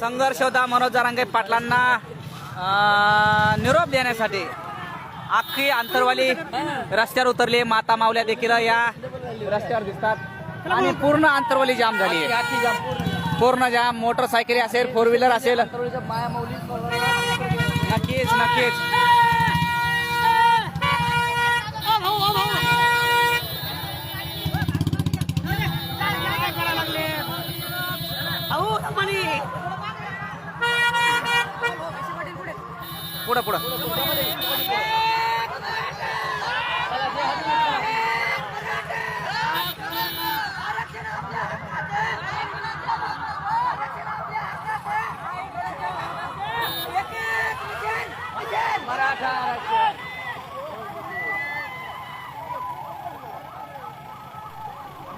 संघर्ष होता मनोज जरांगे पाटलांना निरोप देण्यासाठी. अख्खी आंतरवाली रस्त्यावर उतरली माता मावल्या देखील या रस्त्यावर दिसतात. आणि पूर्ण आंतरवाली जाम झाली. पूर्ण जाम मोटरसायकली असेल फोर व्हीलर असेल. नक्कीच नक्कीच. पुढं पुढं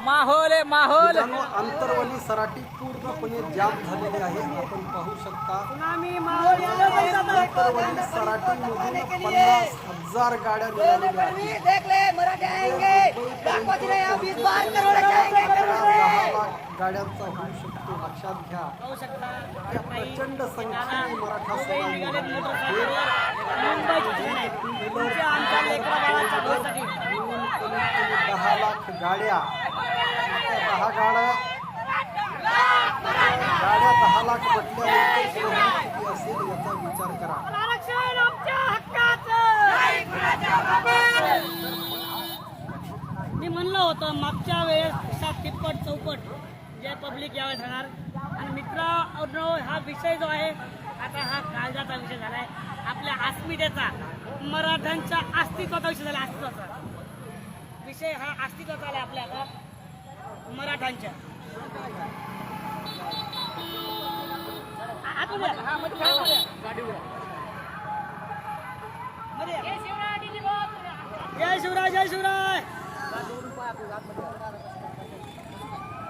माहोल आहे माहोल मित्रांनो आंतरवली सराटी पूर्णपणे जाम झालेली आहे आपण पाहू शकता आंतरवली सराटी मधून पन्नास हजार गाड्या गाड्यांचा होऊ शकतो लक्षात घ्या. प्रचंड संख्येने मराठा समाज दहा लाख गाड्या. दहा गाड्या गाड्या दहा लाख म्हटल्यानंतर किती असेल याचा विचार करा मी म्हणलं होतं मागच्या वेळेस सात तिप्पट चौपट जे पब्लिक यावेळेस राहणार. आणि मित्र हा विषय जो आहे आता हा काळजाचा विषय झाला आहे आपल्या अस्मितेचा मराठ्यांच्या अस्तित्वाचा विषय झाला अस्तित्वाचा. विषय हा अस्तित्वाचा आला आपल्या आता मराठ्यांच्या. जय शिवराय जय शिवराय.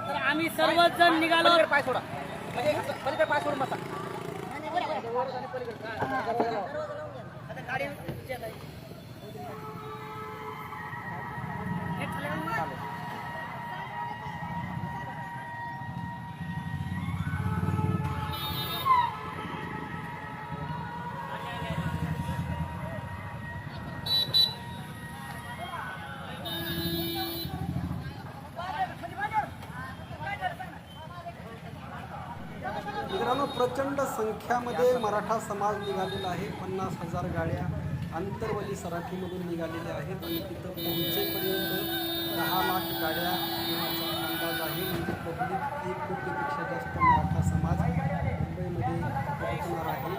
तर आम्ही सर्वच जण निघालो. पाय सोडा. म्हणजे पलीकडे पाय सोडून बसा. आता गाडी प्रचंड संख्यामध्ये मराठा समाज निघालेला आहे. पन्नास हजार गाड्या आंतरवली सराठीमधून निघालेल्या आहेत आणि तिथं पोहोचेपर्यंत दहा लाख गाड्या येण्याचा अंदाज आहे. म्हणजे पब्लिक एक कोटीपेक्षा जास्त मराठा समाज मुंबईमध्ये पोहोचणार आहे.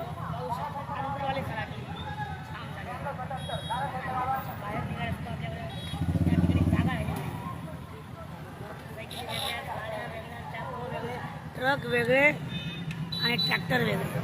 ट्रक वेगळे आणि ट्रॅक्टर वेगळं.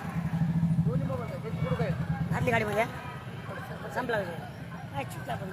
घातली गाडीमध्ये म्हणजे. संपला विषय. काय चुकला पण